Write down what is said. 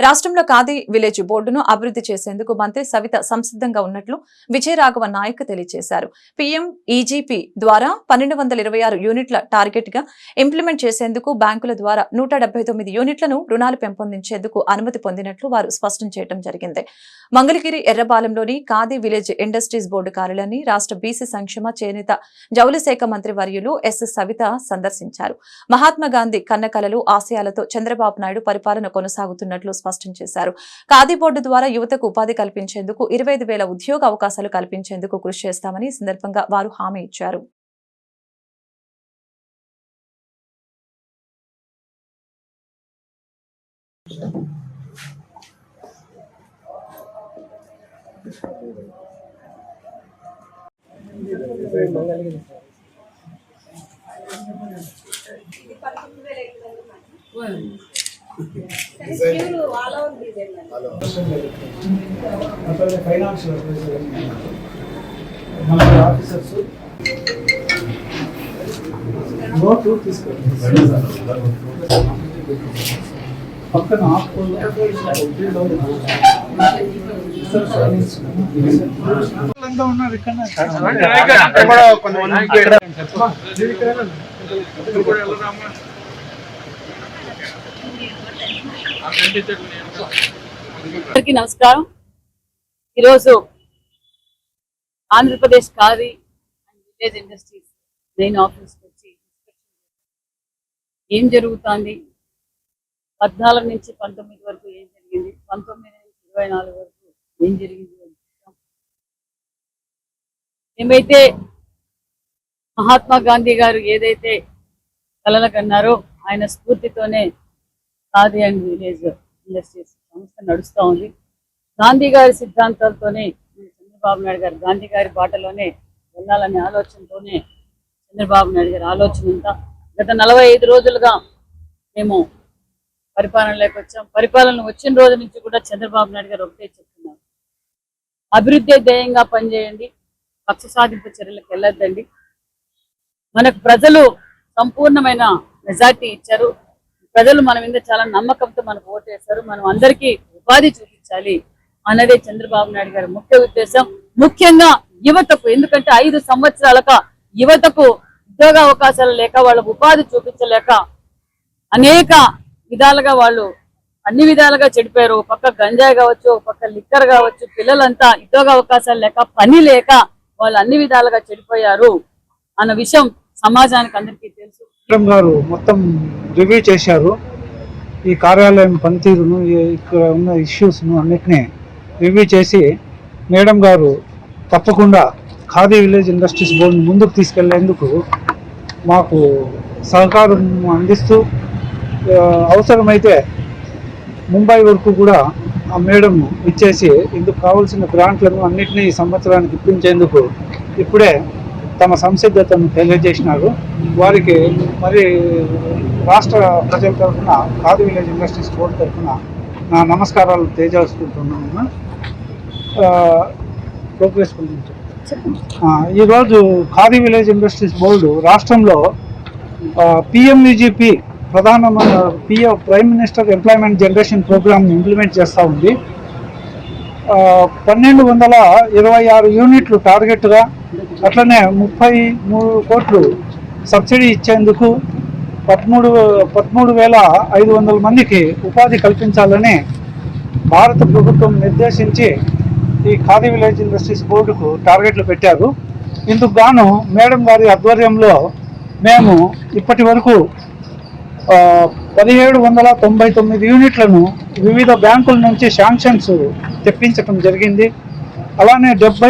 రాష్ట్రంలో ఖాదీ విలేజ్ బోర్డును అభివృద్ధి చేసేందుకు మంత్రి సవిత సంసిద్ధంగా ఉన్నట్లు విజయరాఘవ నాయక్ తెలియజేశారు. పీఎం ఈజీపీ ద్వారా పన్నెండు వందల ఇరవై ఆరు యూనిట్ల టార్గెట్గా ఇంప్లిమెంట్ చేసేందుకు బ్యాంకుల ద్వారా నూట డెబ్బై తొమ్మిది యూనిట్లను రుణాలు పెంపొందించేందుకు అనుమతి పొందినట్లు వారు స్పష్టం చేయడం జరిగింది. మంగళగిరి ఎర్రబాలెంలోని ఖాదీ విలేజ్ ఇండస్ట్రీస్ బోర్డు కార్యాలయాన్ని రాష్ట్ర బీసీ సంక్షేమ చేనేత జౌళి శాఖ మంత్రి వర్యులు ఎస్ సవిత సందర్శించారు. మహాత్మా గాంధీ కన్నకలలు ఆశయాలతో చంద్రబాబు నాయుడు పరిపాలన కొనసాగుతున్నట్లు స్పష్టం చేశారు. ఖాదీ బోర్డు ద్వారా యువతకు ఉపాధి కల్పించేందుకు ఇరవై వేల ఉద్యోగ అవకాశాలు కల్పించేందుకు కృషి చేస్తామని సందర్భంగా వారు హామీ ఇచ్చారు. అక్కడ ఫైనాన్షియల్ మన ఆఫీసర్స్ నోటు తీసుకోండి పక్కన ఉన్నారు ఇక్కడ అందరికీ నమస్కారం. ఈరోజు Andhra Pradesh khadi and village industries main ఆఫీస్కి వచ్చి ఏం జరుగుతోంది? పద్నాలుగు నుంచి పంతొమ్మిది వరకు ఏం జరిగింది? పంతొమ్మిది నుంచి ఇరవై నాలుగు వరకు ఏం జరిగింది? అని చూసాం. ఏమైతే మహాత్మా గాంధీ గారు ఏదైతే కలలు కన్నారో ఆయన స్ఫూర్తితోనే ఖాదీ అండ్ విలేజ్ ఇండస్ట్రీస్ సంస్థ నడుస్తూ ఉంది. గాంధీ గారి సిద్ధాంతాలతోనే చంద్రబాబు నాయుడు గారు గాంధీ గారి బాటలోనే వెళ్ళాలనే ఆలోచనతోనే చంద్రబాబు నాయుడు గారి ఆలోచన అంతా గత నలభై ఐదు రోజులుగా మేము పరిపాలనలోకి వచ్చాం. పరిపాలన వచ్చిన రోజు నుంచి కూడా చంద్రబాబు నాయుడు గారు ఒకటే చెప్తున్నారు. అభివృద్ధి ధ్యేయంగా పనిచేయండి. పక్ష సాధింపు చర్యలకు వెళ్ళొద్దండి. మనకు ప్రజలు సంపూర్ణమైన మెజార్టీ ఇచ్చారు. ప్రజలు మన మీద చాలా నమ్మకంతో మనకు ఓటేశారు. మనం అందరికీ ఉపాధి చూపించాలి అన్నదే చంద్రబాబు నాయుడు గారి ముఖ్య ఉద్దేశం. ముఖ్యంగా యువతకు ఎందుకంటే ఐదు సంవత్సరాలక యువతకు ఉద్యోగ అవకాశాలు లేక వాళ్ళకు ఉపాధి చూపించలేక అనేక విధాలుగా వాళ్ళు అన్ని విధాలుగా చెడిపోయారు. ఒక పక్క గంజాయి కావచ్చు ఒక పక్క లిక్కర్ కావచ్చు పిల్లలంతా ఉద్యోగ అవకాశాలు లేక పని లేక వాళ్ళు అన్ని విధాలుగా చెడిపోయారు అన్న విషయం సమాజానికి అందరికీ తెలుసు. విక్రమ్ గారు మొత్తం రివ్యూ చేశారు. ఈ కార్యాలయం పనితీరును ఇక్కడ ఉన్న ఇష్యూస్ను అన్నిటినీ రివ్యూ చేసి మేడం గారు తప్పకుండా ఖాదీ విలేజ్ ఇండస్ట్రీస్ బోర్డుని ముందుకు తీసుకెళ్ళేందుకు మాకు సహకారం అందిస్తూ అవసరమైతే ముంబై వరకు కూడా ఆ మేడం ఇచ్చేసి ఇందుకు కావాల్సిన గ్రాంట్లను అన్నింటినీ ఈ సంవత్సరానికి ఇప్పించేందుకు ఇప్పుడే తమ సంసిద్ధతను తెలియజేసినారు. వారికి మరి రాష్ట్ర ప్రజల తరఫున ఖాదీ విలేజ్ ఇండస్ట్రీస్ బోర్డు తరఫున నా నమస్కారాలు తెలియజేసుకుంటున్నాను. ప్రోగ్రెస్ గురించి. ఈరోజు ఖాదీ విలేజ్ ఇండస్ట్రీస్ బోర్డు రాష్ట్రంలో పిఎంవిజిపి ప్రధాన PM prime minister employment generation ప్రోగ్రామ్ని ఇంప్లిమెంట్ చేస్తూ ఉంది. పన్నెండు వందల ఇరవై ఆరు యూనిట్లు టార్గెట్గా అట్లనే ముప్పై మూడు కోట్లు సబ్సిడీ ఇచ్చేందుకు పదమూడు పదమూడు వేల ఐదు వందల మందికి ఉపాధి కల్పించాలని భారత ప్రభుత్వం నిర్దేశించి ఈ ఖాదీ విలేజ్ ఇండస్ట్రీస్ బోర్డుకు టార్గెట్లు పెట్టారు. ఇందుకు గాను మేడం గారి ఆధ్వర్యంలో మేము ఇప్పటి వరకు పదిహేడు వందల తొంభై తొమ్మిది యూనిట్లను వివిధ బ్యాంకుల నుంచి శాంక్షన్స్ తెప్పించడం జరిగింది. అలానే డెబ్బై